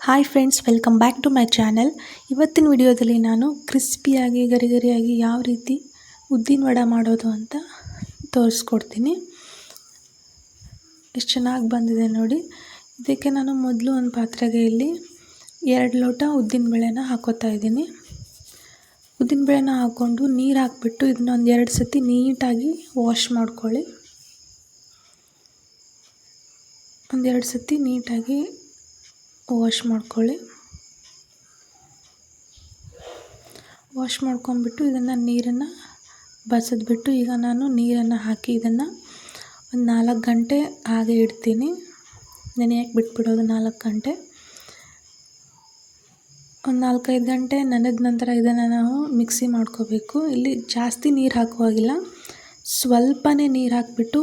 Hi friends welcome back to my channel ಇವತ್ತಿನ ವಿಡಿಯೋದಲ್ಲಿ ನಾನು ಕ್ರಿಸ್ಪಿಯಾಗಿ ಗರಿ ಗರಿಯಾಗಿ ಯಾವ ರೀತಿ ಉದ್ದಿನ ವಡ ಮಾಡೋದು ಅಂತ ತೋರಿಸ್ಕೊಡ್ತೀನಿ. ಎಷ್ಟು ಚೆನ್ನಾಗಿ ಬಂದಿದೆ ನೋಡಿ. ಇದಕ್ಕೆ ನಾನು ಮೊದಲು ಒಂದು ಪಾತ್ರೆಗೆ ಇಲ್ಲಿ ಎರಡು ಲೋಟ ಉದ್ದಿನ ಬೇಳೆನ ಹಾಕೋತಾ ಇದ್ದೀನಿ. ಉದ್ದಿನ ಬೇಳೆನ ಹಾಕ್ಕೊಂಡು ನೀರು ಹಾಕ್ಬಿಟ್ಟು ಇದನ್ನ ಒಂದು ಎರಡು ಸತಿ ನೀಟಾಗಿ ವಾಶ್ ಮಾಡ್ಕೊಳ್ಳಿ. ಒಂದೆರಡು ಸತಿ ನೀಟಾಗಿ ವಾಶ್ ಮಾಡ್ಕೊಳ್ಳಿ. ವಾಶ್ ಮಾಡ್ಕೊಂಬಿಟ್ಟು ಇದನ್ನು ನೀರನ್ನು ಬಸಿದ್ಬಿಟ್ಟು ಈಗ ನಾನು ನೀರನ್ನು ಹಾಕಿ ಇದನ್ನು ಒಂದು ನಾಲ್ಕು ಗಂಟೆ ಹಾಗೆ ಇಡ್ತೀನಿ. ನೆನೆಯಕ್ಕೆ ಬಿಟ್ಬಿಡೋದು ನಾಲ್ಕು ಗಂಟೆ? ಒಂದು ನಾಲ್ಕೈದು ಗಂಟೆ ನೆನೆದ ನಂತರ ಇದನ್ನು ನಾವು ಮಿಕ್ಸಿ ಮಾಡ್ಕೋಬೇಕು. ಇಲ್ಲಿ ಜಾಸ್ತಿ ನೀರು ಹಾಕುವಾಗಿಲ್ಲ. ಸ್ವಲ್ಪನೇ ನೀರು ಹಾಕಿಬಿಟ್ಟು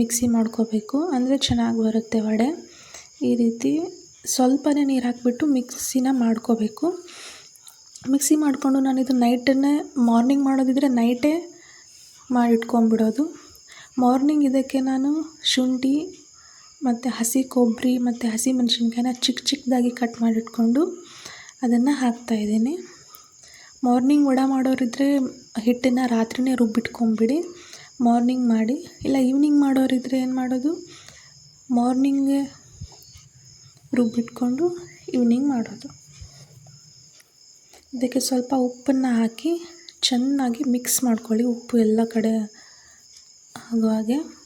ಮಿಕ್ಸಿ ಮಾಡ್ಕೋಬೇಕು. ಅಂದರೆ ಚೆನ್ನಾಗಿ ಬರುತ್ತೆ ವಡೆ. ಈ ರೀತಿ ಸ್ವಲ್ಪನೇ ನೀರು ಹಾಕಿಬಿಟ್ಟು ಮಿಕ್ಸಿನ ಮಾಡ್ಕೋಬೇಕು. ಮಿಕ್ಸಿ ಮಾಡಿಕೊಂಡು ನಾನಿದು ನೈಟನ್ನೇ ಮಾರ್ನಿಂಗ್ ಮಾಡೋದಿದ್ರೆ ನೈಟೇ ಮಾಡಿಟ್ಕೊಂಬಿಡೋದು. ಮಾರ್ನಿಂಗ್ ಇದಕ್ಕೆ ನಾನು ಶುಂಠಿ ಮತ್ತು ಹಸಿ ಕೊಬ್ಬರಿ ಮತ್ತು ಹಸಿ ಮೆಣಸಿನ್ಕಾಯಿನ ಚಿಕ್ಕ ಚಿಕ್ಕದಾಗಿ ಕಟ್ ಮಾಡಿಟ್ಕೊಂಡು ಅದನ್ನು ಹಾಕ್ತಾಯಿದ್ದೀನಿ ಮಾರ್ನಿಂಗ್ ವಡೆ ಮಾಡೋರಿದ್ದರೆ ಹಿಟ್ಟನ್ನು ರಾತ್ರಿನೇ ರುಬ್ಬಿಟ್ಕೊಂಬಿಡಿ. ಮಾರ್ನಿಂಗ್ ಮಾಡಿ, ಇಲ್ಲ ಈವ್ನಿಂಗ್ ಮಾಡೋರಿದ್ದರೆ ಏನು ಮಾಡೋದು? ಮಾರ್ನಿಂಗೇ ರುಬ್ಬಿಟ್ಕೊಂಡು ಈವ್ನಿಂಗ್ ಮಾಡೋದು. ಇದಕ್ಕೆ ಸ್ವಲ್ಪ ಉಪ್ಪನ್ನು ಹಾಕಿ ಚೆನ್ನಾಗಿ ಮಿಕ್ಸ್ ಮಾಡ್ಕೊಳ್ಳಿ. ಉಪ್ಪು ಎಲ್ಲ ಕಡೆ ಆಗೋ ಹಾಗೆ.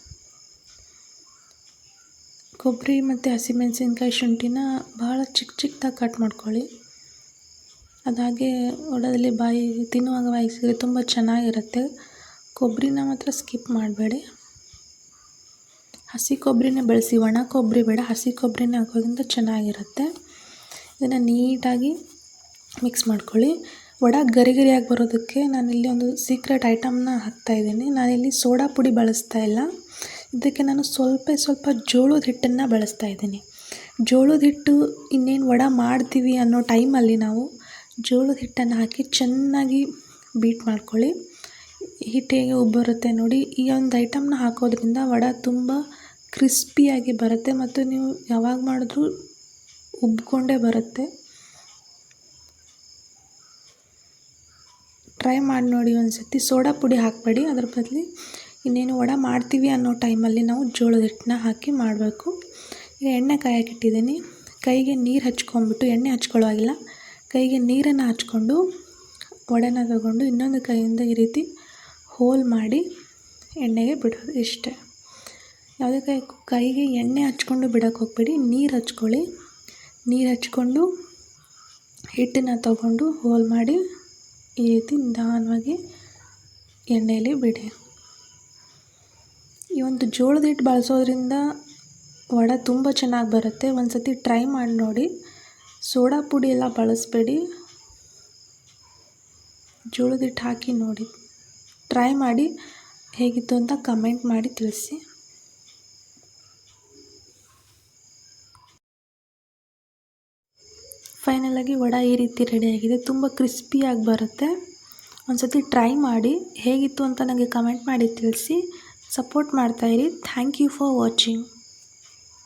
ಕೊಬ್ಬರಿ ಮತ್ತು ಹಸಿಮೆಣಸಿನ್ಕಾಯಿ ಶುಂಠಿನ ಭಾಳ ಚಿಕ್ಕ ಚಿಕ್ಕದಾಗಿ ಕಟ್ ಮಾಡ್ಕೊಳ್ಳಿ. ಅದಾಗೆ ಒಡದಲ್ಲಿ ಬಾಯಿ ತಿನ್ನುವಾಗ ಬಾಯಿಗೆ ತುಂಬ ಚೆನ್ನಾಗಿರುತ್ತೆ. ಕೊಬ್ಬರಿನ ಮಾತ್ರ ಸ್ಕಿಪ್ ಮಾಡಬೇಡಿ. ಹಸಿ ಕೊಬ್ಬರಿನೇ ಬಳಸಿ, ಒಣ ಕೊಬ್ಬರಿ ಬೇಡ, ಹಸಿ ಕೊಬ್ಬರಿನೇ ಹಾಕೋದ್ರಿಂದ ಚೆನ್ನಾಗಿರುತ್ತೆ. ಇದನ್ನು ನೀಟಾಗಿ ಮಿಕ್ಸ್ ಮಾಡ್ಕೊಳ್ಳಿ. ವಡ ಗರಿ ಗರಿಯಾಗಿ ಬರೋದಕ್ಕೆ ನಾನಿಲ್ಲಿ ಒಂದು ಸೀಕ್ರೆಟ್ ಐಟಮ್ನ ಹಾಕ್ತಾಯಿದ್ದೀನಿ ನಾನಿಲ್ಲಿ ಸೋಡಾ ಪುಡಿ ಬಳಸ್ತಾ ಇಲ್ಲ. ಇದಕ್ಕೆ ನಾನು ಸ್ವಲ್ಪ ಸ್ವಲ್ಪ ಜೋಳದ ಹಿಟ್ಟನ್ನು ಬಳಸ್ತಾ ಇದ್ದೀನಿ. ಜೋಳದ ಹಿಟ್ಟು ಇನ್ನೇನು ವಡ ಮಾಡ್ತೀವಿ ಅನ್ನೋ ಟೈಮಲ್ಲಿ ನಾವು ಜೋಳದ ಹಿಟ್ಟನ್ನು ಹಾಕಿ ಚೆನ್ನಾಗಿ ಬೀಟ್ ಮಾಡ್ಕೊಳ್ಳಿ. ಹಿಟ್ಟು ಹೇಗೆ ಉಬ್ಬರುತ್ತೆ ನೋಡಿ. ಈ ಒಂದು ಐಟಮ್ನ ಹಾಕೋದ್ರಿಂದ ವಡ ತುಂಬ ಕ್ರಿಸ್ಪಿಯಾಗಿ ಬರುತ್ತೆ ಮತ್ತು ನೀವು ಯಾವಾಗ ಮಾಡಿದ್ರೂ ಉಬ್ಕೊಂಡೇ ಬರುತ್ತೆ. ಟ್ರೈ ಮಾಡಿ ನೋಡಿ ಒಂದು ಸತಿ ಸೋಡಾ ಪುಡಿ ಹಾಕಬೇಡಿ. ಅದ್ರ ಬದಲು ಇನ್ನೇನು ವಡೆ ಮಾಡ್ತೀವಿ ಅನ್ನೋ ಟೈಮಲ್ಲಿ ನಾವು ಜೋಳದ ಹಿಟ್ಟನ್ನ ಹಾಕಿ ಮಾಡಬೇಕು. ಈಗ ಎಣ್ಣೆ ಕಾಯಕ್ಕಿಟ್ಟಿದ್ದೀನಿ ಕೈಗೆ ನೀರು ಹಚ್ಕೊಂಡ್ಬಿಟ್ಟು ಎಣ್ಣೆ ಹಚ್ಕೊಳ್ಳೋವಾಗಿಲ್ಲ ಕೈಗೆ ನೀರನ್ನು ಹಚ್ಕೊಂಡು ವಡೆನ ತಗೊಂಡು ಇನ್ನೊಂದು ಕೈಯಿಂದ ಈ ರೀತಿ ಹೋಲ್ ಮಾಡಿ ಎಣ್ಣೆಗೆ ಬಿಡೋದು ಇಷ್ಟೇ. ಯಾವುದೇ ಕೈ, ಕೈಗೆ ಎಣ್ಣೆ ಹಚ್ಕೊಂಡು ಬಿಡೋಕ್ಕೆ ಹೋಗ್ಬೇಡಿ. ನೀರು ಹಚ್ಕೊಳ್ಳಿ. ನೀರು ಹಚ್ಕೊಂಡು ಹಿಟ್ಟನ್ನ ತಗೊಂಡು ಹೋಲ್ ಮಾಡಿ ಈ ರೀತಿ ನಿಧಾನವಾಗಿ ಎಣ್ಣೆಯಲ್ಲಿ ಬಿಡಿ. ಈ ಒಂದು ಜೋಳದ ಹಿಟ್ಟು ಬಳಸೋದ್ರಿಂದ ವಡೆ ತುಂಬ ಚೆನ್ನಾಗಿ ಬರುತ್ತೆ. ಒಂದು ಸತಿ ಟ್ರೈ ಮಾಡಿ ನೋಡಿ. ಸೋಡಾ ಪುಡಿ ಎಲ್ಲ ಬಳಸಬೇಡಿ. ಜೋಳದ ಹಿಟ್ಟು ಹಾಕಿ ನೋಡಿ. ಟ್ರೈ ಮಾಡಿ. ಹೇಗಿತ್ತು ಅಂತ ಕಮೆಂಟ್ ಮಾಡಿ ತಿಳಿಸಿ. ಫೈನಲಾಗಿ ವಡ ಈ ರೀತಿ ರೆಡಿಯಾಗಿದೆ ತುಂಬ ಕ್ರಿಸ್ಪಿಯಾಗಿ ಬರುತ್ತೆ. ಒಂದು ಸತಿ ಟ್ರೈ ಮಾಡಿ. ಹೇಗಿತ್ತು ಅಂತ ನನಗೆ ಕಮೆಂಟ್ ಮಾಡಿ ತಿಳಿಸಿ. ಸಪೋರ್ಟ್ ಮಾಡ್ತಾಯಿರಿ ಥ್ಯಾಂಕ್ ಯು ಫಾರ್ ವಾಚಿಂಗ್